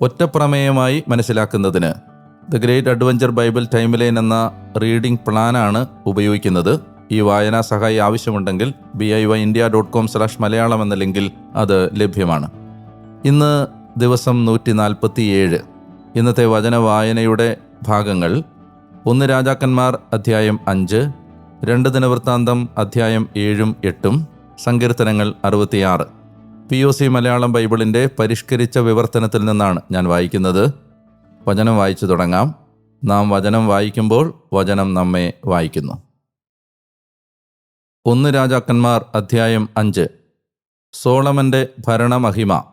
ഒറ്റപ്രമേയമായി മനസ്സിലാക്കുന്നതിന് the great adventure bible timeline എന്ന reading പ്ലാനാണ് ഉപയോഗിക്കുന്നത്. ഈ വായനാ സഹായി ആവശ്യമുണ്ടെങ്കിൽ B I Y India dot com slash Malayalam എന്ന ലിങ്കിൽ അത് ലഭ്യമാണ്. ഇന്ന് ദിവസം നൂറ്റി നാൽപ്പത്തി ഏഴ് ഇന്നത്തെ വചന വായനയുടെ ഭാഗങ്ങൾ. ഒന്ന് രാജാക്കന്മാർ അധ്യായം അഞ്ച് രണ്ട് ദിനവൃത്താന്തം അധ്യായം ഏഴും എട്ടും സങ്കീർത്തനങ്ങൾ അറുപത്തിയാറ്. പി ഒ സി മലയാളം ബൈബിളിന്റെ പരിഷ്കരിച്ച വിവർത്തനത്തിൽ നിന്നാണ് ഞാൻ വായിക്കുന്നത്. വചനം വായിച്ചു തുടങ്ങാം. നാം വചനം വായിക്കുമ്പോൾ വചനം നമ്മെ വായിക്കുന്നു. ഒന്ന് രാജാക്കന്മാർ അധ്യായം അഞ്ച്. സോളമന്റെ ഭരണമഹിമ.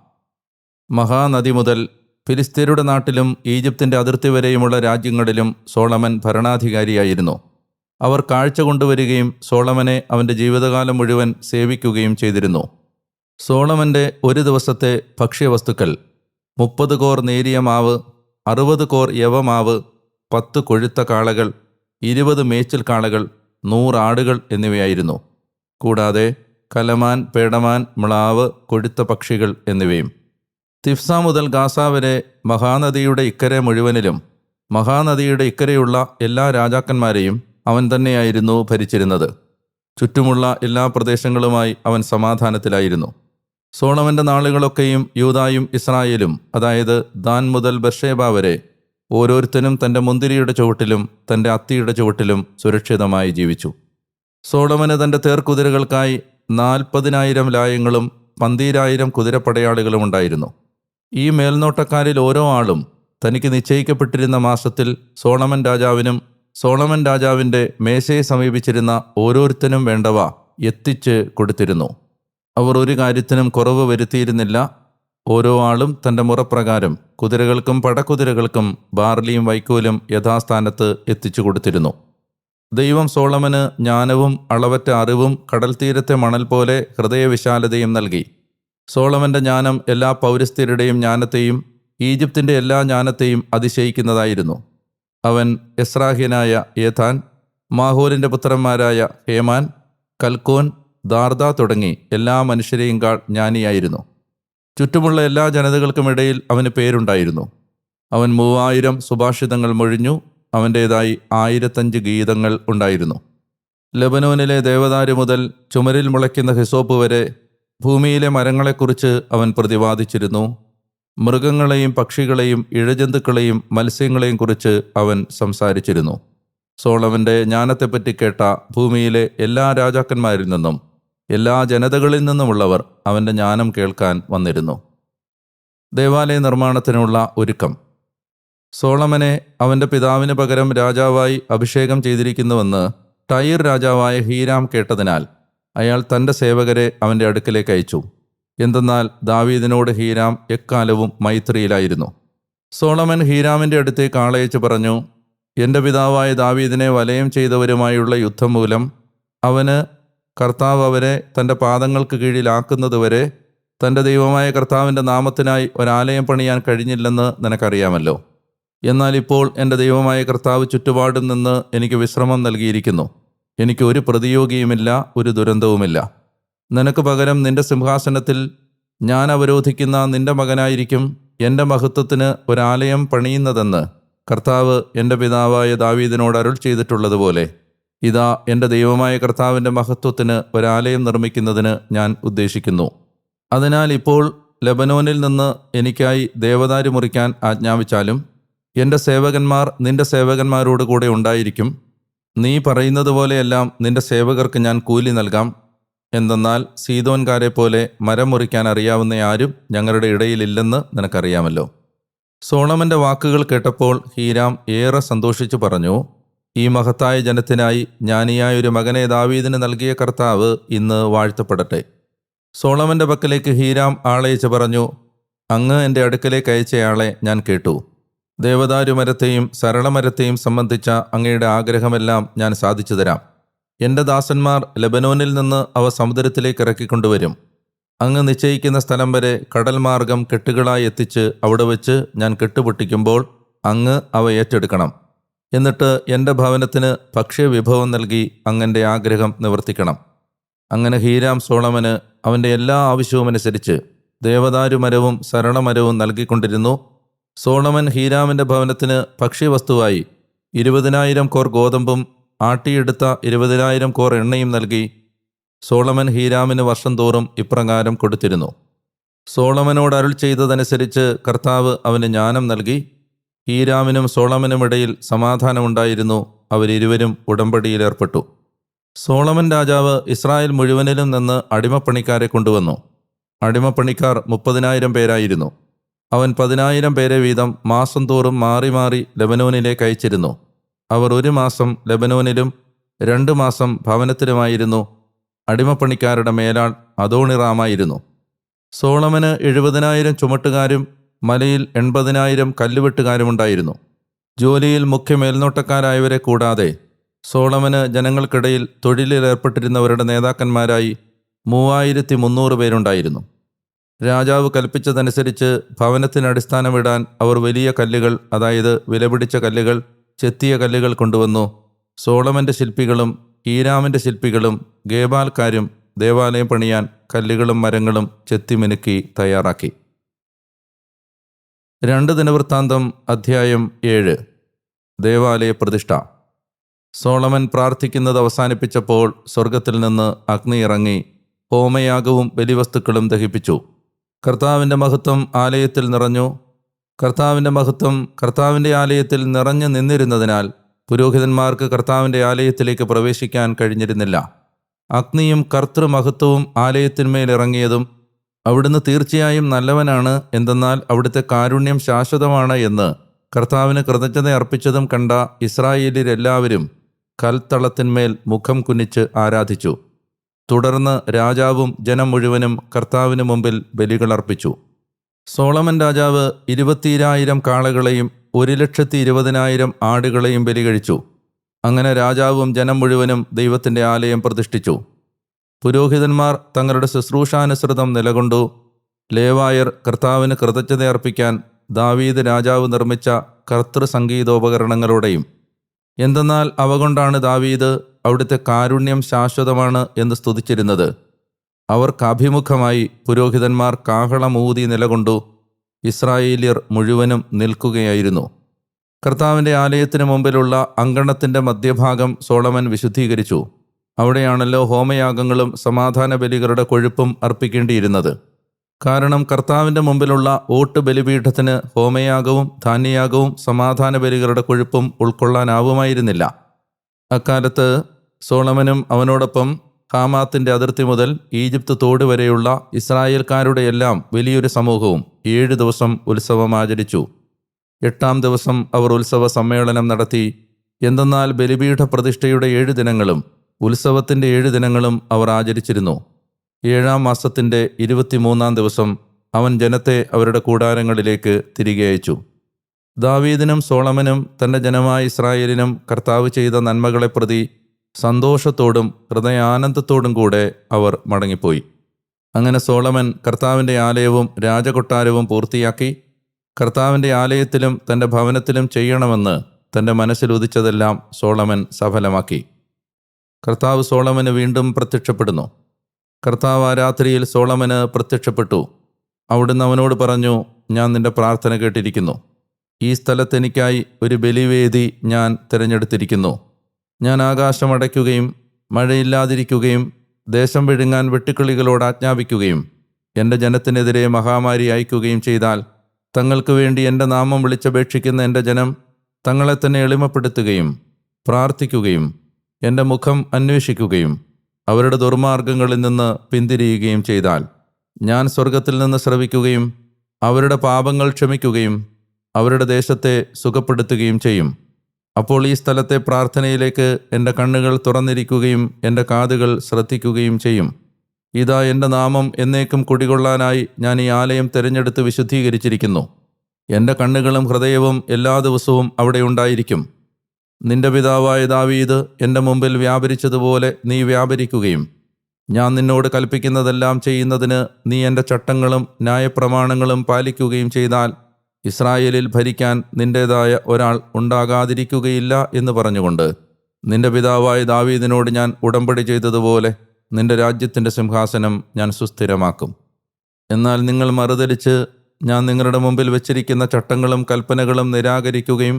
മഹാനദി മുതൽ ഫിലിസ്തീനയുടെ നാട്ടിലും ഈജിപ്തിന്റെ അതിർത്തി വരെയുമുള്ള രാജ്യങ്ങളിലും സോളമൻ ഭരണാധികാരിയായിരുന്നു. അവർ കാഴ്ച കൊണ്ടുവരികയും സോളമനെ അവന്റെ ജീവിതകാലം മുഴുവൻ സേവിക്കുകയും ചെയ്തിരുന്നു. സോളമന്റെ ഒരു ദിവസത്തെ ഭക്ഷ്യവസ്തുക്കൾ മുപ്പത് കോർ നേരിയ മാവ് അറുപത് കോർ യവമാവ് പത്ത് കൊഴുത്ത കാളകൾ ഇരുപത് മേച്ചിൽ കാളകൾ നൂറാടുകൾ എന്നിവയായിരുന്നു. കൂടാതെ കലമാൻ പേടമാൻ മ്ലാവ് കൊഴുത്ത പക്ഷികൾ എന്നിവയും. തിഫ്സ മുതൽ ഗാസ വരെ മഹാനദിയുടെ ഇക്കരെ മുഴുവനിലും മഹാനദിയുടെ ഇക്കരെയുള്ള എല്ലാ രാജാക്കന്മാരെയും അവൻ തന്നെയായിരുന്നു ഭരിച്ചിരുന്നത്. ചുറ്റുമുള്ള എല്ലാ പ്രദേശങ്ങളുമായി അവൻ സമാധാനത്തിലായിരുന്നു. സോളമന്റെ നാളുകളൊക്കെയും യൂതായും ഇസ്രായേലും അതായത് ദാൻ മുതൽ ബർഷേബ വരെ ഓരോരുത്തരും തന്റെ മുന്തിരിയുടെ ചുവട്ടിലും തന്റെ അത്തിയുടെ ചുവട്ടിലും സുരക്ഷിതമായി ജീവിച്ചു. സോളമന് തന്റെ തേർക്കുതിരകൾക്കായി നാൽപ്പതിനായിരം ലായങ്ങളും പന്തീരായിരം കുതിരപ്പടയാളികളും ഉണ്ടായിരുന്നു. ഈ മേൽനോട്ടക്കാരിൽ ഓരോ ആളും തനിക്ക് നിശ്ചയിക്കപ്പെട്ടിരുന്ന മാസത്തിൽ സോളമൻ രാജാവിനും സോളമൻ രാജാവിന്റെ മേശയെ സമീപിച്ചിരുന്ന ഓരോരുത്തനും വേണ്ടവ എത്തിച്ച് കൊടുത്തിരുന്നു. അവർ ഒരു കാര്യത്തിനും കുറവ് വരുത്തിയിരുന്നില്ല. ഓരോ ആളും തന്റെ മുറപ്രകാരം കുതിരകൾക്കും പടക്കുതിരകൾക്കും ബാർലിയും വൈക്കോലും യഥാസ്ഥാനത്ത് എത്തിച്ചു കൊടുത്തിരുന്നു. ദൈവം സോളമന് ജ്ഞാനവും അളവറ്റ അറിവും കടൽ തീരത്തെ മണൽ പോലെ ഹൃദയവിശാലതയും നൽകി. സോളമന്റെ ജ്ഞാനം എല്ലാ പൗരസ്ത്യരുടെയും ജ്ഞാനത്തെയും ഈജിപ്തിന്റെ എല്ലാ ജ്ഞാനത്തെയും അതിശയിക്കുന്നതായിരുന്നു. അവൻ എസ്രാഹ്യനായ ഏഥാൻ മാഹോലിന്റെ പുത്രന്മാരായ ഹേമാൻ കൽക്കോൻ ദാർദ തുടങ്ങി എല്ലാ മനുഷ്യരെയും കാൾ ജ്ഞാനിയായിരുന്നു. ചുറ്റുമുള്ള എല്ലാ ജനതകൾക്കുമിടയിൽ അവന് പേരുണ്ടായിരുന്നു. അവൻ മൂവായിരം സുഭാഷിതങ്ങൾ മൊഴിഞ്ഞു അവന്റേതായി ആയിരത്തഞ്ച് ഗീതങ്ങൾ ഉണ്ടായിരുന്നു. ലബനോനിലെ ദേവദാരു മുതൽ ചുമരിൽ മുളയ്ക്കുന്ന ഹിസോപ്പ് വരെ ഭൂമിയിലെ മരങ്ങളെക്കുറിച്ച് അവൻ പ്രതിപാദിച്ചിരുന്നു. മൃഗങ്ങളെയും പക്ഷികളെയും ഇഴജന്തുക്കളെയും മത്സ്യങ്ങളെയും കുറിച്ച് അവൻ സംസാരിച്ചിരുന്നു. സോളവന്റെ ജ്ഞാനത്തെപ്പറ്റി കേട്ട ഭൂമിയിലെ എല്ലാ രാജാക്കന്മാരിൽ നിന്നും എല്ലാ ജനതകളിൽ നിന്നുമുള്ളവർ അവന്റെ ജ്ഞാനം കേൾക്കാൻ വന്നിരുന്നു. ദേവാലയ നിർമ്മാണത്തിനുള്ള ഒരുക്കം. സോളമനെ അവന്റെ പിതാവിന് പകരം രാജാവായി അഭിഷേകം ചെയ്തിരിക്കുന്നുവെന്ന് ടൈർ രാജാവായ ഹീരാം കേട്ടതിനാൽ അയാൾ തന്റെ സേവകരെ അവന്റെ അടുക്കലേക്ക് അയച്ചു. എന്തെന്നാൽ ദാവീദിനോട് ഹീരാം എക്കാലവും മൈത്രിയിലായിരുന്നു. സോളമൻ ഹീരാമിന്റെ അടുത്തേക്ക് ആളയച്ച് പറഞ്ഞു എന്റെ പിതാവായ ദാവീദിനെ വലയം ചെയ്തവരുമായുള്ള യുദ്ധം മൂലം അവന് കർത്താവ് അവരെ തന്റെ പാദങ്ങൾക്ക് കീഴിലാക്കുന്നതുവരെ തന്റെ ദൈവമായ കർത്താവിന്റെ നാമത്തിനായി ഒരാലയം പണിയാൻ കഴിഞ്ഞില്ലെന്ന് നിനക്കറിയാമല്ലോ. എന്നാൽ ഇപ്പോൾ എന്റെ ദൈവമായ കർത്താവ് ചുറ്റുപാടും നിന്ന് എനിക്ക് വിശ്രമം നൽകിയിരിക്കുന്നു. എനിക്ക് ഒരു പ്രതിയോഗിയുമില്ല ഒരു ദുരന്തവുമില്ല. നിനക്ക് പകരം നിന്റെ സിംഹാസനത്തിൽ ഞാൻ അവരോധിക്കുന്ന നിന്റെ മകനായിരിക്കും എന്റെ മഹത്വത്തിന് ഒരാലയം പണിയുന്നതെന്ന് കർത്താവ് എന്റെ പിതാവായ ദാവീദിനോട് അരുൾ ചെയ്തിട്ടുള്ളതുപോലെ. ഇതാ എന്റെ ദൈവമായ കർത്താവിന്റെ മഹത്വത്തിന് ഒരാലയം നിർമ്മിക്കുന്നതിന് ഞാൻ ഉദ്ദേശിക്കുന്നു. അതിനാൽ ഇപ്പോൾ ലബനോനിൽ നിന്ന് എനിക്കായി ദേവദാരി മുറിക്കാൻ ആജ്ഞാപിച്ചാലും എന്റെ സേവകന്മാർ നിന്റെ സേവകന്മാരോട് കൂടെ ഉണ്ടായിരിക്കും. നീ പറയുന്നത് പോലെയെല്ലാം നിന്റെ സേവകർക്ക് ഞാൻ കൂലി നൽകാം. എന്തെന്നാൽ സീതോൻകാരെ പോലെ മരം മുറിക്കാൻ അറിയാവുന്ന ആരും ഞങ്ങളുടെ ഇടയിലില്ലെന്ന് നിനക്കറിയാമല്ലോ. സോളമന്റെ വാക്കുകൾ കേട്ടപ്പോൾ ഹീരാം ഏറെ സന്തോഷിച്ചു പറഞ്ഞു ഈ മഹത്തായ ജനത്തിനായി ജ്ഞാനിയായ ഒരു മകനെ ദാവീദിന് നൽകിയ കർത്താവ് ഇന്ന് വാഴ്ത്തപ്പെടട്ടെ. സോളമന്റെ പക്കലേക്ക് ഹീരാം ആളയച്ച് പറഞ്ഞു അങ്ങ് എന്റെ അടുക്കലേക്ക് അയച്ചയാളെ ഞാൻ കേട്ടു. ദേവദാരുമരത്തെയും സരളമരത്തെയും സംബന്ധിച്ച അങ്ങയുടെ ആഗ്രഹമെല്ലാം ഞാൻ സാധിച്ചു തരാം. എന്റെ ദാസന്മാർ ലബനോനിൽ നിന്ന് അവ സമുദ്രത്തിലേക്ക് ഇറക്കിക്കൊണ്ടുവരും. അങ്ങ് നിശ്ചയിക്കുന്ന സ്ഥലം വരെ കടൽ മാർഗം കെട്ടുകളായി എത്തിച്ച് അവിടെ വെച്ച് ഞാൻ കെട്ടുപൊട്ടിക്കുമ്പോൾ അങ്ങ് അവ ഏറ്റെടുക്കണം. എന്നിട്ട് എന്റെ ഭവനത്തിന് ഭക്ഷ്യവിഭവം നൽകി അങ്ങന്റെ ആഗ്രഹം നിവർത്തിക്കണം. അങ്ങനെ ഹീരാം സോളമന് അവന്റെ എല്ലാ ആവശ്യവും അനുസരിച്ച് ദേവദാരുമരവും ശരണമരവും നൽകിക്കൊണ്ടിരുന്നു. സോളമൻ ഹീരാമിന്റെ ഭവനത്തിന് ഭക്ഷ്യവസ്തുവായി ഇരുപതിനായിരം കോർ ഗോതമ്പും ആട്ടിയെടുത്ത ഇരുപതിനായിരം കോർ എണ്ണയും നൽകി സോളമൻ ഹീരാമിന് വർഷം തോറും ഇപ്രകാരം കൊടുത്തിരുന്നു. സോളമനോട് അരുൾ ചെയ്തതനുസരിച്ച് കർത്താവ് അവന് ജ്ഞാനം നൽകി ഹീരാമിനും സോളമനുമിടയിൽ സമാധാനമുണ്ടായിരുന്നു. അവരിരുവരും ഉടമ്പടിയിലേർപ്പെട്ടു. സോളമൻ രാജാവ് ഇസ്രായേൽ മുഴുവനിലും നിന്ന് അടിമപ്പണിക്കാരെ കൊണ്ടുവന്നു. അടിമപ്പണിക്കാർ മുപ്പതിനായിരം പേരായിരുന്നു. അവൻ പതിനായിരം പേരെ വീതം മാസം തോറും മാറി മാറി ലബനോനിലേക്ക് അയച്ചിരുന്നു. അവർ ഒരു മാസം ലബനോനിലും രണ്ട് മാസം ഭവനത്തിലുമായിരുന്നു. അടിമപ്പണിക്കാരുടെ മേലാൾ അതോണിറാമായിരുന്നു സോളമന് എഴുപതിനായിരം ചുമട്ടുകാരും മലയിൽ എൺപതിനായിരം കല്ലുവെട്ടുകാരുമുണ്ടായിരുന്നു. ജോലിയിൽ മുഖ്യ മേൽനോട്ടക്കാരായവരെ കൂടാതെ സോളമന് ജനങ്ങൾക്കിടയിൽ തൊഴിലിലേർപ്പെട്ടിരുന്നവരുടെ നേതാക്കന്മാരായി മൂവായിരത്തി മുന്നൂറ് പേരുണ്ടായിരുന്നു. രാജാവ് കൽപ്പിച്ചതനുസരിച്ച് ഭവനത്തിന് അടിസ്ഥാനമിടാൻ അവർ വലിയ കല്ലുകൾ അതായത് വിലപിടിച്ച കല്ലുകൾ ചെത്തിയ കല്ലുകൾ കൊണ്ടുവന്നു. സോളമന്റെ ശില്പികളും ഹീരാമിന്റെ ശില്പികളും ഗേബാൽക്കാരും ദേവാലയം പണിയാൻ കല്ലുകളും മരങ്ങളും ചെത്തിമിനുക്കി തയ്യാറാക്കി. രണ്ട് ദിനവൃത്താന്തം അധ്യായം ഏഴ്. ദേവാലയ പ്രതിഷ്ഠ. സോളമൻ പ്രാർത്ഥിക്കുന്നത് അവസാനിപ്പിച്ചപ്പോൾ സ്വർഗത്തിൽ നിന്ന് അഗ്നി ഇറങ്ങി ഹോമയാഗവും ബലിവസ്തുക്കളും ദഹിപ്പിച്ചു. കർത്താവിന്റെ മഹത്വം ആലയത്തിൽ നിറഞ്ഞു. കർത്താവിന്റെ മഹത്വം കർത്താവിന്റെ ആലയത്തിൽ നിറഞ്ഞു നിന്നിരുന്നതിനാൽ പുരോഹിതന്മാർക്ക് കർത്താവിന്റെ ആലയത്തിലേക്ക് പ്രവേശിക്കാൻ കഴിഞ്ഞിരുന്നില്ല. അഗ്നിയും കർത്തൃമഹത്വവും ആലയത്തിന്മേൽ ഇറങ്ങിയതും അവിടുന്ന് തീർച്ചയായും നല്ലവനാണ് എന്തെന്നാൽ അവിടുത്തെ കാരുണ്യം ശാശ്വതമാണ് എന്ന് കർത്താവിന് കൃതജ്ഞത അർപ്പിച്ചതും കണ്ട ഇസ്രായേലിരെല്ലാവരും കൽത്തളത്തിന്മേൽ മുഖം കുനിച്ച് ആരാധിച്ചു. തുടർന്ന് രാജാവും ജനം മുഴുവനും കർത്താവിന് മുമ്പിൽ ബലികളർപ്പിച്ചു സോളമൻ രാജാവ് ഇരുപത്തിരായിരം കാളകളെയും ഒരു ലക്ഷത്തി ഇരുപതിനായിരം ആടുകളെയും ബലി കഴിച്ചു അങ്ങനെ രാജാവും ജനം മുഴുവനും ദൈവത്തിന്റെ ആലയം പ്രതിഷ്ഠിച്ചു. പുരോഹിതന്മാർ തങ്ങളുടെ ശുശ്രൂഷാനുസൃതം നിലകൊണ്ടു. ലേവായർ കർത്താവിന് കൃതജ്ഞത അർപ്പിക്കാൻ ദാവീദ് രാജാവ് നിർമ്മിച്ച കർത്തൃ സംഗീതോപകരണങ്ങളോടെയും എന്തെന്നാൽ അവ കൊണ്ടാണ് ദാവീദ് അവിടുത്തെ കാരുണ്യം ശാശ്വതമാണ് എന്ന് സ്തുതിച്ചിരുന്നത്. അവർക്ക് അഭിമുഖമായി പുരോഹിതന്മാർ കാഹളമൂതി നിലകൊണ്ടു ഇസ്രായേലിയർ മുഴുവനും നിൽക്കുകയായിരുന്നു. കർത്താവിന്റെ ആലയത്തിന് മുമ്പിലുള്ള അങ്കണത്തിന്റെ മധ്യഭാഗം സോളമൻ വിശുദ്ധീകരിച്ചു. അവിടെയാണല്ലോ ഹോമയാഗങ്ങളും സമാധാന ബലികളുടെ കൊഴുപ്പും അർപ്പിക്കേണ്ടിയിരുന്നത്. കാരണം കർത്താവിന്റെ മുമ്പിലുള്ള ഓട്ട് ബലിപീഠത്തിന് ഹോമയാഗവും ധാന്യയാഗവും സമാധാന ബലികളുടെ കൊഴുപ്പും ഉൾക്കൊള്ളാനാവുമായിരുന്നില്ല. അക്കാലത്ത് സോളമനും അവനോടൊപ്പം ഹാമാത്തിന്റെ അതിർത്തി മുതൽ ഈജിപ്ത് തോട് വരെയുള്ള ഇസ്രായേൽക്കാരുടെ എല്ലാം വലിയൊരു സമൂഹവും ഏഴ് ദിവസം ഉത്സവം ആചരിച്ചു. എട്ടാം ദിവസം അവർ ഉത്സവ സമ്മേളനം നടത്തി. എന്തെന്നാൽ ബലിപീഠ പ്രതിഷ്ഠയുടെ ഏഴ് ദിനങ്ങളും ഉത്സവത്തിന്റെ ഏഴ് ദിനങ്ങളും അവർ ആചരിച്ചിരുന്നു. ഏഴാം മാസത്തിന്റെ ഇരുപത്തിമൂന്നാം ദിവസം അവൻ ജനത്തെ അവരുടെ കൂടാരങ്ങളിലേക്ക് തിരികെ അയച്ചു. ദാവീദിനും സോളമനും തന്റെ ജനമായ ഇസ്രായേലിനും കർത്താവ് ചെയ്ത നന്മകളെ പ്രതി സന്തോഷത്തോടും ഹൃദയാനന്ദത്തോടും കൂടെ അവർ മടങ്ങിപ്പോയി. അങ്ങനെ സോളമൻ കർത്താവിന്റെ ആലയവും രാജകൊട്ടാരവും പൂർത്തിയാക്കി കർത്താവിന്റെ ആലയത്തിലും തന്റെ ഭവനത്തിലും ചെയ്യണമെന്ന് തന്റെ മനസ്സിൽ ഉദിച്ചതെല്ലാം സോളമൻ സഫലമാക്കി. കർത്താവ് സോളമന് വീണ്ടും പ്രത്യക്ഷപ്പെടുന്നു. കർത്താവ് ആ രാത്രിയിൽ സോളമന് പ്രത്യക്ഷപ്പെട്ടു. അവിടുന്ന് അവനോട് പറഞ്ഞു ഞാൻ നിന്റെ പ്രാർത്ഥന കേട്ടിരിക്കുന്നു. ഈ സ്ഥലത്ത് എനിക്കായി ഒരു ബലിവേദി ഞാൻ തിരഞ്ഞെടുത്തിരിക്കുന്നു. ഞാൻ ആകാശം അടയ്ക്കുകയും മഴയില്ലാതിരിക്കുകയും ദേശം വിഴുങ്ങാൻ വെട്ടുക്കിളികളോട് ആജ്ഞാപിക്കുകയും എന്റെ ജനത്തിനെതിരെ മഹാമാരി അയക്കുകയും ചെയ്താൽ തങ്ങൾക്ക് വേണ്ടി എന്റെ നാമം വിളിച്ചപേക്ഷിക്കുന്ന എന്റെ ജനം തങ്ങളെ തന്നെ എളിമപ്പെടുത്തുകയും പ്രാർത്ഥിക്കുകയും എന്റെ മുഖം അന്വേഷിക്കുകയും അവരുടെ ദുർമാർഗങ്ങളിൽ നിന്ന് പിന്തിരിയുകയും ചെയ്താൽ ഞാൻ സ്വർഗത്തിൽ നിന്ന് ശ്രവിക്കുകയും അവരുടെ പാപങ്ങൾ ക്ഷമിക്കുകയും അവരുടെ ദേശത്തെ സുഖപ്പെടുത്തുകയും ചെയ്യും. അപ്പോൾ ഈ സ്ഥലത്തെ പ്രാർത്ഥനയിലേക്ക് എന്റെ കണ്ണുകൾ തുറന്നിരിക്കുകയും എന്റെ കാതുകൾ ശ്രദ്ധിക്കുകയും ചെയ്യും. ഇതാ എന്റെ നാമം എന്നേക്കും കുടികൊള്ളാനായി ഞാൻ ഈ ആലയം തിരഞ്ഞെടുത്ത് വിശുദ്ധീകരിച്ചിരിക്കുന്നു. എന്റെ കണ്ണുകളും ഹൃദയവും എല്ലാ ദിവസവും അവിടെ ഉണ്ടായിരിക്കും. നിന്റെ പിതാവായ ദാവീദ് എന്റെ മുമ്പിൽ വ്യാപരിച്ചതുപോലെ നീ വ്യാപരിക്കുകയും ഞാൻ നിന്നോട് കൽപ്പിക്കുന്നതെല്ലാം ചെയ്യുന്നതിന് നീ എന്റെ ചട്ടങ്ങളും ന്യായപ്രമാണങ്ങളും പാലിക്കുകയും ചെയ്താൽ ഇസ്രായേലിൽ ഭരിക്കാൻ നിന്റേതായ ഒരാൾ ഉണ്ടാകാതിരിക്കുകയില്ല എന്ന് പറഞ്ഞുകൊണ്ട് നിന്റെ പിതാവായ ദാവീദിനോട് ഞാൻ ഉടമ്പടി ചെയ്തതുപോലെ നിന്റെ രാജ്യത്തിന്റെ സിംഹാസനം ഞാൻ സുസ്ഥിരമാക്കും. എന്നാൽ നിങ്ങൾ മറുതലിച്ച് ഞാൻ നിങ്ങളുടെ മുമ്പിൽ വെച്ചിരിക്കുന്ന ചട്ടങ്ങളും കൽപ്പനകളും നിരാകരിക്കുകയും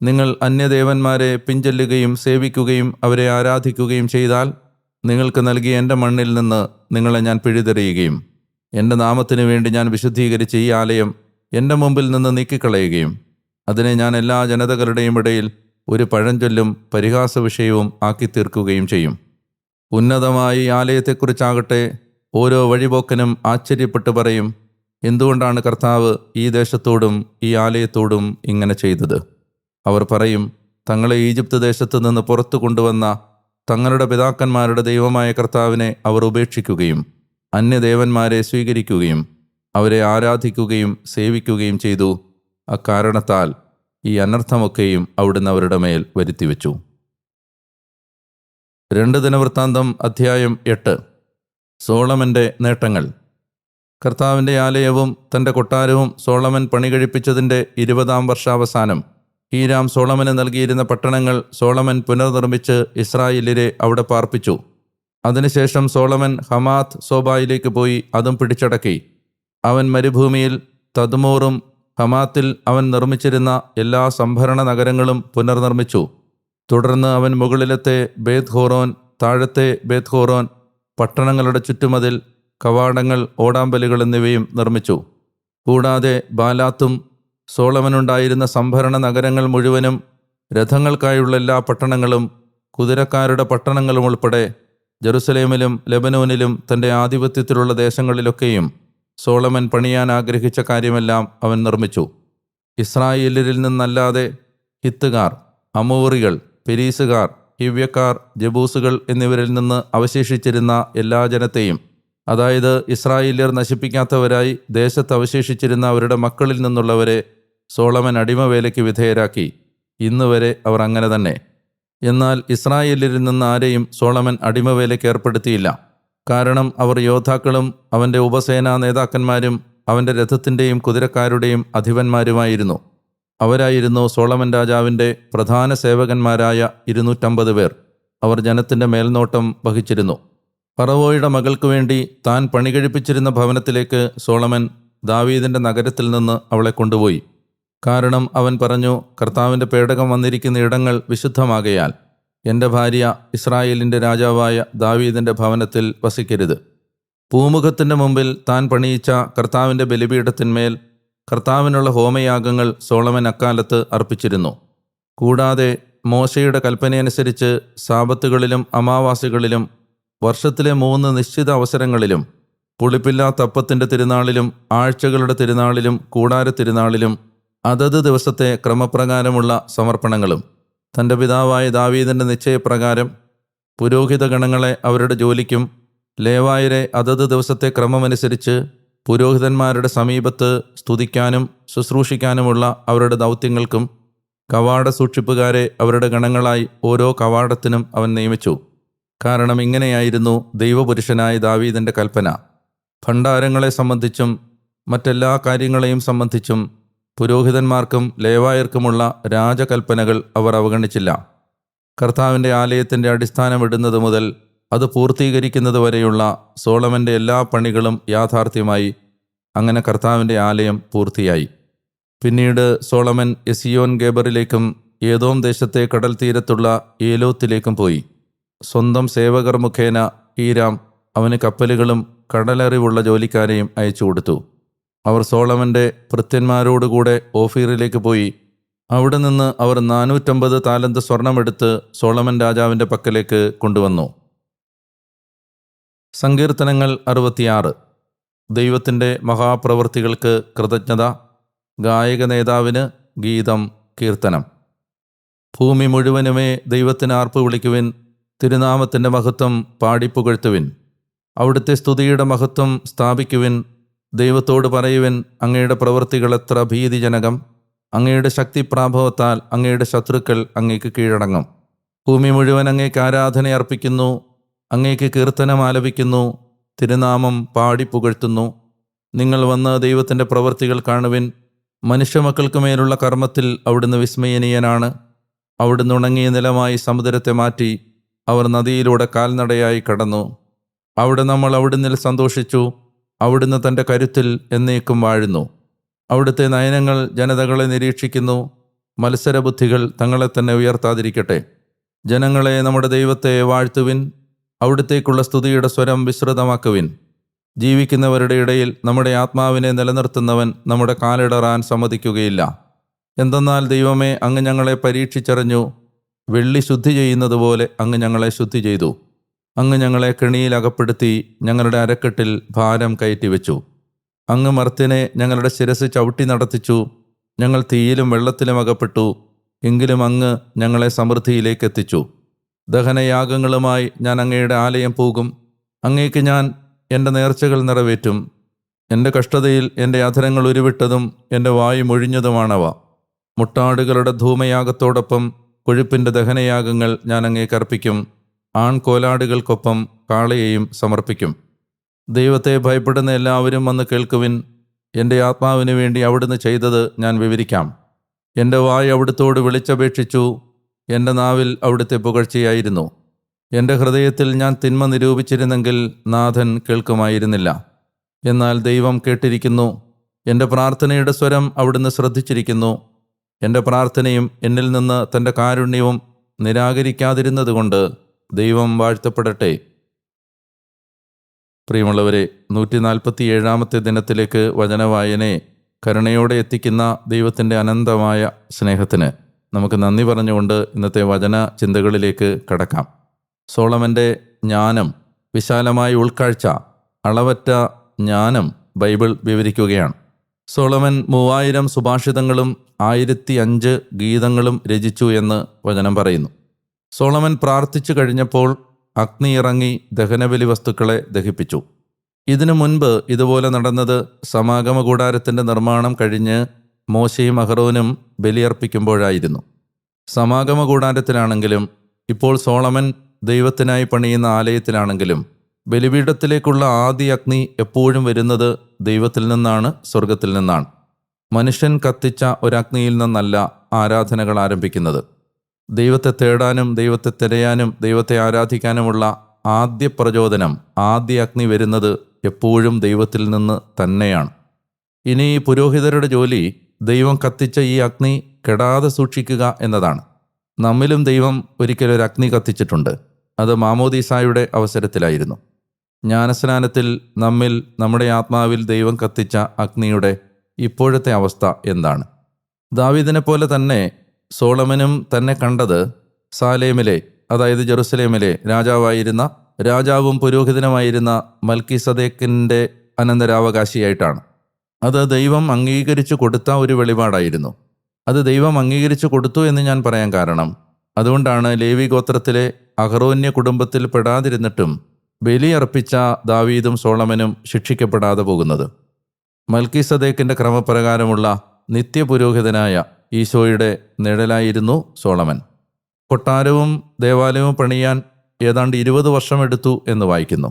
നിങ്ങൾ അന്യദേവന്മാരെ പിഞ്ചൊല്ലുകയും സേവിക്കുകയും അവരെ ആരാധിക്കുകയും ചെയ്താൽ നിങ്ങൾക്ക് നൽകിയ എന്റെ മണ്ണിൽ നിന്ന് നിങ്ങളെ ഞാൻ പിഴുതെറിയുകയും എന്റെ നാമത്തിനു വേണ്ടി ഞാൻ വിശുദ്ധീകരിച്ച ഈ ആലയം എന്റെ മുമ്പിൽ നിന്ന് നീക്കിക്കളയുകയും അതിനെ ഞാൻ എല്ലാ ജനതകളുടെയും ഇടയിൽ ഒരു പഴഞ്ചൊല്ലും പരിഹാസ വിഷയവും ആക്കി തീർക്കുകയും ചെയ്യും. ഉന്നതമായി ആലയത്തെക്കുറിച്ചാകട്ടെ ഓരോ വഴിപോക്കനും ആശ്ചര്യപ്പെട്ട് പറയും എന്തുകൊണ്ടാണ് കർത്താവ് ഈ ദേശത്തോടും ഈ ആലയത്തോടും ഇങ്ങനെ ചെയ്തത്? അവർ പറയും തങ്ങളെ ഈജിപ്ത് ദേശത്ത് നിന്ന് പുറത്തു കൊണ്ടുവന്ന തങ്ങളുടെ പിതാക്കന്മാരുടെ ദൈവമായ കർത്താവിനെ അവർ ഉപേക്ഷിക്കുകയും അന്യദേവന്മാരെ സ്വീകരിക്കുകയും അവരെ ആരാധിക്കുകയും സേവിക്കുകയും ചെയ്തു. അക്കാരണത്താൽ ഈ അനർത്ഥമൊക്കെയും അവിടുന്ന് അവരുടെ മേൽ വരുത്തിവെച്ചു. രണ്ട് ദിനവൃത്താന്തം അധ്യായം എട്ട്. സോളമന്റെ നേട്ടങ്ങൾ. കർത്താവിന്റെ ആലയവും തന്റെ കൊട്ടാരവും സോളമൻ പണി പണികഴിപ്പിച്ചതിന്റെ ഇരുപതാം വർഷാവസാനം ഹീരാം സോളമന് നൽകിയിരുന്ന പട്ടണങ്ങൾ സോളമൻ പുനർനിർമ്മിച്ച് ഇസ്രായേലിരെ അവിടെ പാർപ്പിച്ചു. അതിനുശേഷം സോളമൻ ഹമാത്ത് സോബായിലേക്ക് പോയി അതും പിടിച്ചടക്കി. അവൻ മരുഭൂമിയിൽ തദ്മൂറും ഹമാത്തിൽ അവൻ നിർമ്മിച്ചിരുന്ന എല്ലാ സംഭരണ നഗരങ്ങളും പുനർനിർമ്മിച്ചു. തുടർന്ന് അവൻ മുകളിലത്തെ ബേത് ഹോറോൻ താഴത്തെ ബേത് ഹോറോൻ പട്ടണങ്ങളുടെ ചുറ്റുമതിൽ കവാടങ്ങൾ ഓടാമ്പലുകൾ എന്നിവയും നിർമ്മിച്ചു. കൂടാതെ ബാലാത്തും സോളമനുണ്ടായിരുന്ന സംഭരണ നഗരങ്ങൾ മുഴുവനും രഥങ്ങൾക്കായുള്ള എല്ലാ പട്ടണങ്ങളും കുതിരക്കാരുടെ പട്ടണങ്ങളും ഉൾപ്പെടെ ജെറുസലേമിലും ലെബനോനിലും തന്റെ ആധിപത്യത്തിലുള്ള ദേശങ്ങളിലൊക്കെയും സോളമൻ പണിയാൻ ആഗ്രഹിച്ച കാര്യമെല്ലാം അവൻ നിർമ്മിച്ചു. ഇസ്രായേലിൽ നിന്നല്ലാതെ ഹിത്തുകാർ അമൂറികൾ പെരീസുകാർ ഹിവ്യക്കാർ ജബൂസുകൾ എന്നിവരിൽ നിന്ന് അവശേഷിച്ചിരുന്ന എല്ലാ ജനത്തെയും അതായത് ഇസ്രായേലിയർ നശിപ്പിക്കാത്തവരായി ദേശത്ത് അവശേഷിച്ചിരുന്ന അവരുടെ മക്കളിൽ നിന്നുള്ളവരെ സോളമൻ അടിമവേലയ്ക്ക് വിധേയരാക്കി ഇന്ന് വരെ അവർ അങ്ങനെ തന്നെ. എന്നാൽ ഇസ്രായേലിൽ നിന്ന് ആരെയും സോളമൻ അടിമവേലയ്ക്ക് ഏർപ്പെടുത്തിയില്ല. കാരണം അവർ യോദ്ധാക്കളും അവന്റെ ഉപസേനാ നേതാക്കന്മാരും അവന്റെ രഥത്തിന്റെയും കുതിരക്കാരുടെയും അധിപന്മാരുമായിരുന്നു. അവരായിരുന്നു സോളമൻ രാജാവിന്റെ പ്രധാന സേവകന്മാരായ ഇരുന്നൂറ്റമ്പത് പേർ. അവർ ജനത്തിന്റെ മേൽനോട്ടം വഹിച്ചിരുന്നു. പറവോയുടെ മകൾക്ക് വേണ്ടി താൻ പണികഴിപ്പിച്ചിരുന്ന ഭവനത്തിലേക്ക് സോളമൻ ദാവീദിന്റെ നഗരത്തിൽ നിന്ന് അവളെ കൊണ്ടുപോയി. കാരണം അവൻ പറഞ്ഞു കർത്താവിന്റെ പേടകം വന്നിരിക്കുന്ന ഇടങ്ങൾ വിശുദ്ധമാകയാൽ എന്റെ ഭാര്യ ഇസ്രായേലിന്റെ രാജാവായ ദാവീദിന്റെ ഭവനത്തിൽ വസിക്കരുത്. പൂമുഖത്തിന്റെ മുമ്പിൽ താൻ പണിയിച്ച കർത്താവിന്റെ ബലിപീഠത്തിന്മേൽ കർത്താവിനുള്ള ഹോമയാഗങ്ങൾ സോളമൻ അക്കാലത്ത് അർപ്പിച്ചിരുന്നു. കൂടാതെ മോശയുടെ കൽപ്പനയനുസരിച്ച് സാപത്തുകളിലും അമാവാസികളിലും വർഷത്തിലെ മൂന്ന് നിശ്ചിത അവസരങ്ങളിലും പുളിപ്പില്ലാ തപ്പത്തിന്റെ തിരുനാളിലും ആഴ്ചകളുടെ തിരുനാളിലും കൂടാര തിരുനാളിലും അതത് ദിവസത്തെ ക്രമപ്രകാരമുള്ള സമർപ്പണങ്ങളും തന്റെ പിതാവായ ദാവീദിന്റെ നിശ്ചയപ്രകാരം പുരോഹിത ഗണങ്ങളെ അവരുടെ ജോലിക്കും ലേവായരെ അതത് ദിവസത്തെ ക്രമമനുസരിച്ച് പുരോഹിതന്മാരുടെ സമീപത്ത് സ്തുതിക്കാനും ശുശ്രൂഷിക്കാനുമുള്ള അവരുടെ ദൗത്യങ്ങൾക്കും കവാട സൂക്ഷിപ്പുകാരെ അവരുടെ ഗണങ്ങളായി ഓരോ കവാടത്തിനും അവൻ നിയമിച്ചു. കാരണം ഇങ്ങനെയായിരുന്നു ദൈവപുരുഷനായ ദാവീദിന്റെ കൽപ്പന. ഭണ്ഡാരങ്ങളെ സംബന്ധിച്ചും മറ്റെല്ലാ കാര്യങ്ങളെയും സംബന്ധിച്ചും പുരോഹിതന്മാർക്കും ലേവായർക്കുമുള്ള രാജകൽപ്പനകൾ അവർ അവഗണിച്ചില്ല. കർത്താവിന്റെ ആലയത്തിന്റെ അടിസ്ഥാനം ഇടുന്നത് മുതൽ അത് പൂർത്തീകരിക്കുന്നത് വരെയുള്ള സോളമന്റെ എല്ലാ പണികളും യാഥാർത്ഥ്യമായി. അങ്ങനെ കർത്താവിന്റെ ആലയം പൂർത്തിയായി. പിന്നീട് സോളമൻ എസിയോൻ ഗേബറിലേക്കും ഏതോം ദേശത്തെ കടൽ തീരത്തുള്ള ഏലോത്തിലേക്കും പോയി. സ്വന്തം സേവകർ മുഖേന ഹീരാം അവന് കപ്പലുകളും കടലറിവുള്ള ജോലിക്കാരെയും അയച്ചു കൊടുത്തു അവർ സോളമന്റെ ഭൃത്യന്മാരോടുകൂടെ ഓഫീറിലേക്ക് പോയി. അവിടെ നിന്ന് അവർ നാനൂറ്റമ്പത് താലന്ത് സ്വർണമെടുത്ത് സോളമൻ രാജാവിന്റെ പക്കലേക്ക് കൊണ്ടുവന്നു. സങ്കീർത്തനങ്ങൾ അറുപത്തിയാറ്. ദൈവത്തിന്റെ മഹാപ്രവൃത്തികൾക്ക് കൃതജ്ഞത ഗായക നേതാവിന് ഗീതം കീർത്തനം. ഭൂമി മുഴുവനുമേ ദൈവത്തിന് ആർപ്പ് വിളിക്കുവിൻ തിരുനാമത്തിന്റെ മഹത്വം പാടിപ്പുകഴ്ത്തുവിൻ. അവിടുത്തെ സ്തുതിയുടെ മഹത്വം സ്ഥാപിക്കുവിൻ ദൈവത്തോട് പറയുവൻ അങ്ങയുടെ പ്രവൃത്തികൾ എത്ര ഭീതിജനകം. അങ്ങയുടെ ശക്തിപ്രാഭവത്താൽ അങ്ങയുടെ ശത്രുക്കൾ അങ്ങേക്ക് കീഴടങ്ങും. ഭൂമി മുഴുവൻ അങ്ങേക്ക് ആരാധന അർപ്പിക്കുന്നു അങ്ങേക്ക് കീർത്തനം ആലപിക്കുന്നു തിരുനാമം പാടി പുകഴ്ത്തുന്നു. നിങ്ങൾ വന്ന് ദൈവത്തിന്റെ പ്രവൃത്തികൾ കാണുവിൻ. മനുഷ്യമക്കൾക്ക് മേലുള്ള കർമ്മത്തിൽ അവിടുന്ന് വിസ്മയനീയനാണ്. അവിടുന്ന് ഉണങ്ങിയ നിലമായി സമുദ്രത്തെ മാറ്റി അവർ നദിയിലൂടെ കാൽനടയായി കടന്നു. അവിടെ നമ്മൾ അവിടുന്ന് സന്തോഷിച്ചു. അവിടുന്ന് തന്റെ കരുത്തിൽ എന്നേക്കും വാഴുന്നു. അവിടുത്തെ നയനങ്ങൾ ജനതകളെ നിരീക്ഷിക്കുന്നു. മത്സരബുദ്ധികൾ തങ്ങളെ തന്നെ ഉയർത്താതിരിക്കട്ടെ. ജനങ്ങളെ നമ്മുടെ ദൈവത്തെ വാഴ്ത്തുവിൻ. അവിടുത്തേക്കുള്ള സ്തുതിയുടെ സ്വരം വിശ്രുതമാക്കുവിൻ ജീവിക്കുന്നവരുടെ ഇടയിൽ നമ്മുടെ ആത്മാവിനെ നിലനിർത്തുന്നവൻ നമ്മുടെ കാലിടറാൻ സമ്മതിക്കുകയില്ല. എന്തെന്നാൽ ദൈവമേ അങ്ങ് ഞങ്ങളെ പരീക്ഷിച്ചറിഞ്ഞു. വെള്ളി ശുദ്ധി ചെയ്യുന്നതുപോലെ അങ്ങ് ഞങ്ങളെ ശുദ്ധി ചെയ്തു. അങ്ങ് ഞങ്ങളെ കെണിയിൽ അകപ്പെടുത്തി ഞങ്ങളുടെ അരക്കെട്ടിൽ ഭാരം കയറ്റിവെച്ചു. അങ്ങ് മർത്തിനെ ഞങ്ങളുടെ ശിരസ് ചവിട്ടി നടത്തിച്ചു. ഞങ്ങൾ തീയിലും വെള്ളത്തിലും അകപ്പെട്ടു. എങ്കിലും അങ്ങ് ഞങ്ങളെ സമൃദ്ധിയിലേക്ക് എത്തിച്ചു ദഹനയാഗങ്ങളുമായി ഞാൻ അങ്ങയുടെ ആലയം പോകും. അങ്ങേക്ക് ഞാൻ എന്റെ നേർച്ചകൾ നിറവേറ്റും. എന്റെ കഷ്ടതയിൽ എന്റെ അധരങ്ങൾ ഉരുവിട്ടതും എന്റെ വായു മൊഴിഞ്ഞതുമാണവ. മുട്ടാടുകളുടെ ധൂമയാഗത്തോടൊപ്പം കൊഴുപ്പിന്റെ ദഹനയാഗങ്ങൾ ഞാൻ അങ്ങേക്ക് അർപ്പിക്കും. ആൺകോലാടുകൾക്കൊപ്പം കാളയെയും സമർപ്പിക്കും. ദൈവത്തെ ഭയപ്പെടുന്ന എല്ലാവരും വന്ന് കേൾക്കുവിൻ. എന്റെ ആത്മാവിന് വേണ്ടി അവിടുന്ന് ചെയ്തത് ഞാൻ വിവരിക്കാം. എന്റെ വായ് അവിടുത്തോട് വിളിച്ചപേക്ഷിച്ചു. എന്റെ നാവിൽ അവിടുത്തെ പുകഴ്ചയായിരുന്നു. എന്റെ ഹൃദയത്തിൽ ഞാൻ തിന്മ നിരൂപിച്ചിരുന്നെങ്കിൽ നാഥൻ കേൾക്കുമായിരുന്നില്ല. എന്നാൽ ദൈവം കേട്ടിരിക്കുന്നു. എന്റെ പ്രാർത്ഥനയുടെ സ്വരം അവിടുന്ന് ശ്രദ്ധിച്ചിരിക്കുന്നു. എന്റെ പ്രാർത്ഥനയും എന്നിൽ നിന്ന് തന്റെ കാരുണ്യവും നിരാകരിക്കാതിരുന്നതുകൊണ്ട് ദൈവം വാഴ്ത്തപ്പെടട്ടെ. പ്രിയമുള്ളവരെ നൂറ്റി നാൽപ്പത്തി ഏഴാമത്തെ ദിനത്തിലേക്ക് വചനവായനയെ കരുണയോടെ എത്തിക്കുന്ന ദൈവത്തിന്റെ അനന്തമായ സ്നേഹത്തിന് നമുക്ക് നന്ദി പറഞ്ഞുകൊണ്ട് ഇന്നത്തെ വചന ചിന്തകളിലേക്ക് കടക്കാം. സോളമന്റെ ജ്ഞാനം വിശാലമായ ഉൾക്കാഴ്ച അളവറ്റ ജ്ഞാനം ബൈബിൾ വിവരിക്കുകയാണ്. സോളമൻ മൂവായിരം സുഭാഷിതങ്ങളും ആയിരത്തി അഞ്ച് ഗീതങ്ങളും രചിച്ചു എന്ന് വചനം പറയുന്നു. സോളമൻ പ്രാർത്ഥിച്ചു കഴിഞ്ഞപ്പോൾ അഗ്നി ഇറങ്ങി ദഹനബലി വസ്തുക്കളെ ദഹിപ്പിച്ചു. ഇതിനു മുൻപ് ഇതുപോലെ നടന്നത് സമാഗമ കൂടാരത്തിന്റെ നിർമ്മാണം കഴിഞ്ഞ് മോശയും അഹ്റോനും ബലിയർപ്പിക്കുമ്പോഴായിരുന്നു. സമാഗമ കൂടാരത്തിലാണെങ്കിലും ഇപ്പോൾ സോളമൻ ദൈവത്തിനായി പണിയുന്ന ആലയത്തിലാണെങ്കിലും ബലിപീഠത്തിലേക്കുള്ള ആദ്യ അഗ്നി എപ്പോഴും വരുന്നത് ദൈവത്തിൽ നിന്നാണ് സ്വർഗത്തിൽ നിന്നാണ്. മനുഷ്യൻ കത്തിച്ച ഒരഗ്നിയിൽ നിന്നല്ല ആരാധനകൾ ആരംഭിക്കുന്നത്. ദൈവത്തെ തേടാനും ദൈവത്തെ തിരയാനും ദൈവത്തെ ആരാധിക്കാനുമുള്ള ആദ്യ പ്രചോദനം ആദ്യ അഗ്നി വരുന്നത് എപ്പോഴും ദൈവത്തിൽ നിന്ന് തന്നെയാണ്. ഇനി പുരോഹിതരുടെ ജോലി ദൈവം കത്തിച്ച ഈ അഗ്നി കെടാതെ സൂക്ഷിക്കുക എന്നതാണ്. നമ്മിലും ദൈവം ഒരിക്കലൊരു അഗ്നി കത്തിച്ചിട്ടുണ്ട്. അത് മാമോദീസായുടെ അവസരത്തിലായിരുന്നു. ജ്ഞാനസ്നാനത്തിൽ നമ്മിൽ നമ്മുടെ ആത്മാവിൽ ദൈവം കത്തിച്ച അഗ്നിയുടെ ഇപ്പോഴത്തെ അവസ്ഥ എന്താണ്? ദാവീദിനെ പോലെ തന്നെ സോളമനും തന്നെ കണ്ടത് സാലേമിലെ അതായത് ജെറുസലേമിലെ രാജാവായിരുന്ന രാജാവും പുരോഹിതനുമായിരുന്ന മൽക്കി സദേക്കിന്റെ അനന്തരാവകാശിയായിട്ടാണ്. അത് ദൈവം അംഗീകരിച്ചു കൊടുത്ത ഒരു വെളിപാടായിരുന്നു. അത് ദൈവം അംഗീകരിച്ചു കൊടുത്തു എന്ന് ഞാൻ പറയാൻ കാരണം അതുകൊണ്ടാണ് ലേവി ഗോത്രത്തിലെ അഹറോന്യ കുടുംബത്തിൽ പെടാതിരുന്നിട്ടും ബലിയർപ്പിച്ച ദാവീദും സോളമനും ശിക്ഷിക്കപ്പെടാതെ പോകുന്നത്. മൽക്കി സദേക്കിന്റെ ക്രമപ്രകാരമുള്ള നിത്യപുരോഹിതനായ ഈശോയുടെ നിഴലായിരുന്നു സോളമൻ. കൊട്ടാരവും ദേവാലയവും പണിയാൻ ഏതാണ്ട് ഇരുപത് വർഷമെടുത്തു എന്ന് വായിക്കുന്നു.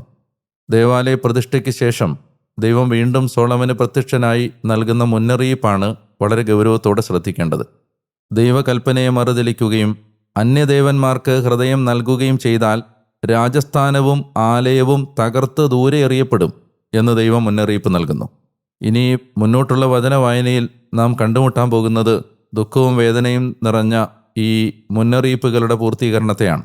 ദേവാലയ പ്രതിഷ്ഠയ്ക്ക് ശേഷം ദൈവം വീണ്ടും സോളമന് പ്രത്യക്ഷനായി നൽകുന്ന മുന്നറിയിപ്പാണ് വളരെ ഗൗരവത്തോടെ ശ്രദ്ധിക്കേണ്ടത്. ദൈവകൽപ്പനയെ മറുതലിക്കുകയും അന്യദേവന്മാർക്ക് ഹൃദയം നൽകുകയും ചെയ്താൽ രാജസ്ഥാനവും ആലയവും തകർത്ത് ദൂരെ എറിയപ്പെടും എന്ന് ദൈവം മുന്നറിയിപ്പ് നൽകുന്നു. ഇനി മുന്നോട്ടുള്ള വചന വായനയിൽ നാം കണ്ടുമുട്ടാൻ പോകുന്നത് ദുഃഖവും വേദനയും നിറഞ്ഞ ഈ മുന്നറിയിപ്പുകളുടെ പൂർത്തീകരണത്തെയാണ്.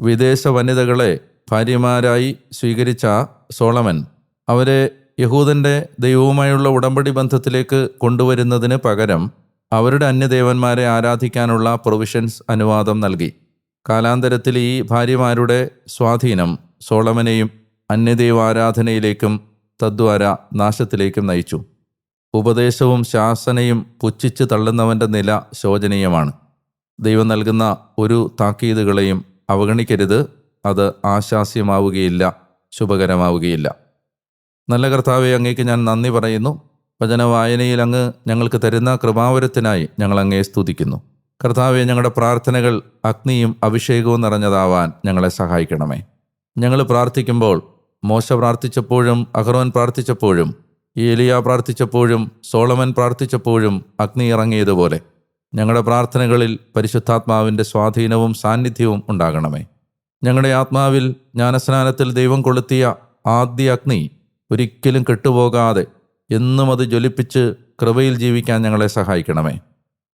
വിദേശ വനിതകളെ ഭാര്യമാരായി സ്വീകരിച്ച സോളമൻ അവരെ യഹൂദന്റെ ദൈവവുമായുള്ള ഉടമ്പടി ബന്ധത്തിലേക്ക് കൊണ്ടുവരുന്നതിന് പകരം അവരുടെ അന്യദേവന്മാരെ ആരാധിക്കാനുള്ള പ്രൊവിഷൻസ് അനുവാദം നൽകി. കാലാന്തരത്തിൽ ഈ ഭാര്യമാരുടെ സ്വാധീനം സോളമനെയും അന്യദൈവാരാധനയിലേക്കും തദ്വാര നാശത്തിലേക്കും നയിച്ചു. ഉപദേശവും ശാസനയും പുച്ഛിച്ച് തള്ളുന്നവന്റെ നില ശോചനീയമാണ്. ദൈവം നൽകുന്ന ഒരു താക്കീതുകളെയും അവഗണിക്കരുത്. അത് ആശാസ്യമാവുകയില്ല ശുഭകരമാവുകയില്ല. നല്ല കർത്താവെ അങ്ങേക്ക് ഞാൻ നന്ദി പറയുന്നു. വചനവായനയിൽ അങ്ങ് ഞങ്ങൾക്ക് തരുന്ന കൃപാവരത്തിനായി ഞങ്ങൾ അങ്ങേ സ്തുതിക്കുന്നു. കർത്താവെ ഞങ്ങളുടെ പ്രാർത്ഥനകൾ അഗ്നിയും അഭിഷേകവും നിറഞ്ഞതാവാൻ ഞങ്ങളെ സഹായിക്കണമേ. ഞങ്ങൾ പ്രാർത്ഥിക്കുമ്പോൾ മോശ പ്രാർത്ഥിച്ചപ്പോഴും അഹ്റോൻ പ്രാർത്ഥിച്ചപ്പോഴും ഏലിയ പ്രാർത്ഥിച്ചപ്പോഴും സോളമൻ പ്രാർത്ഥിച്ചപ്പോഴും അഗ്നി ഇറങ്ങിയതുപോലെ ഞങ്ങളുടെ പ്രാർത്ഥനകളിൽ പരിശുദ്ധാത്മാവിന്റെ സ്വാധീനവും സാന്നിധ്യവും ഉണ്ടാകണമേ. ഞങ്ങളുടെ ആത്മാവിൽ ജ്ഞാനസ്നാനത്തിൽ ദൈവം കൊളുത്തിയ ആദ്യ അഗ്നി ഒരിക്കലും കെട്ടുപോകാതെ എന്നും അത് ജ്വലിപ്പിച്ച് കൃപയിൽ ജീവിക്കാൻ ഞങ്ങളെ സഹായിക്കണമേ.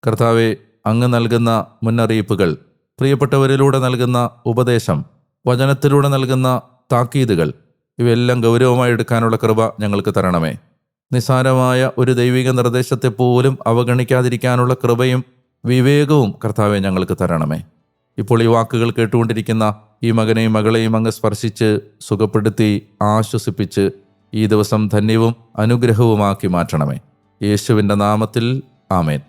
കർത്താവെ അങ്ങ് നൽകുന്ന മുന്നറിയിപ്പുകൾ പ്രിയപ്പെട്ടവരിലൂടെ നൽകുന്ന ഉപദേശം വചനത്തിലൂടെ നൽകുന്ന താക്കീതുകൾ ഇവയെല്ലാം ഗൗരവമായി എടുക്കാനുള്ള കൃപ ഞങ്ങൾക്ക് തരണമേ. നിസ്സാരമായ ഒരു ദൈവിക നിർദ്ദേശത്തെ പോലും അവഗണിക്കാതിരിക്കാനുള്ള കൃപയും വിവേകവും കർത്താവെ ഞങ്ങൾക്ക് തരണമേ. ഇപ്പോൾ ഈ വാക്കുകൾ കേട്ടുകൊണ്ടിരിക്കുന്ന ഈ മകനെയും മകളെയും അങ്ങ് സ്പർശിച്ച് സുഖപ്പെടുത്തി ആശ്വസിപ്പിച്ച് ഈ ദിവസം ധന്യവും അനുഗ്രഹവുമാക്കി മാറ്റണമേ. യേശുവിന്റെ നാമത്തിൽ ആമേൻ.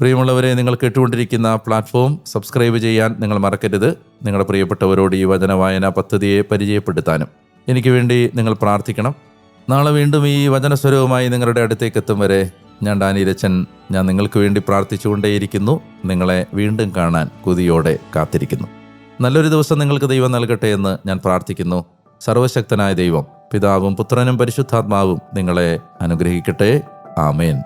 പ്രിയമുള്ളവരെ നിങ്ങൾ കേട്ടുകൊണ്ടിരിക്കുന്ന പ്ലാറ്റ്ഫോം സബ്സ്ക്രൈബ് ചെയ്യാൻ നിങ്ങൾ മറക്കരുത്. നിങ്ങളുടെ പ്രിയപ്പെട്ടവരോട് ഈ വചന വായന പദ്ധതിയെ പരിചയപ്പെടുത്താനും. എനിക്ക് വേണ്ടി നിങ്ങൾ പ്രാർത്ഥിക്കണം. നാളെ വീണ്ടും ഈ വചനസ്വരവുമായി നിങ്ങളുടെ അടുത്തേക്ക് എത്തും വരെ ഞാൻ ഡാനിരച്ചൻ ഞാൻ നിങ്ങൾക്ക് വേണ്ടി പ്രാർത്ഥിച്ചുകൊണ്ടേയിരിക്കുന്നു. നിങ്ങളെ വീണ്ടും കാണാൻ കൊതിയോടെ കാത്തിരിക്കുന്നു. നല്ലൊരു ദിവസം നിങ്ങൾക്ക് ദൈവം നൽകട്ടെ എന്ന് ഞാൻ പ്രാർത്ഥിക്കുന്നു. സർവശക്തനായ ദൈവം പിതാവും പുത്രനും പരിശുദ്ധാത്മാവും നിങ്ങളെ അനുഗ്രഹിക്കട്ടെ. ആമേൻ.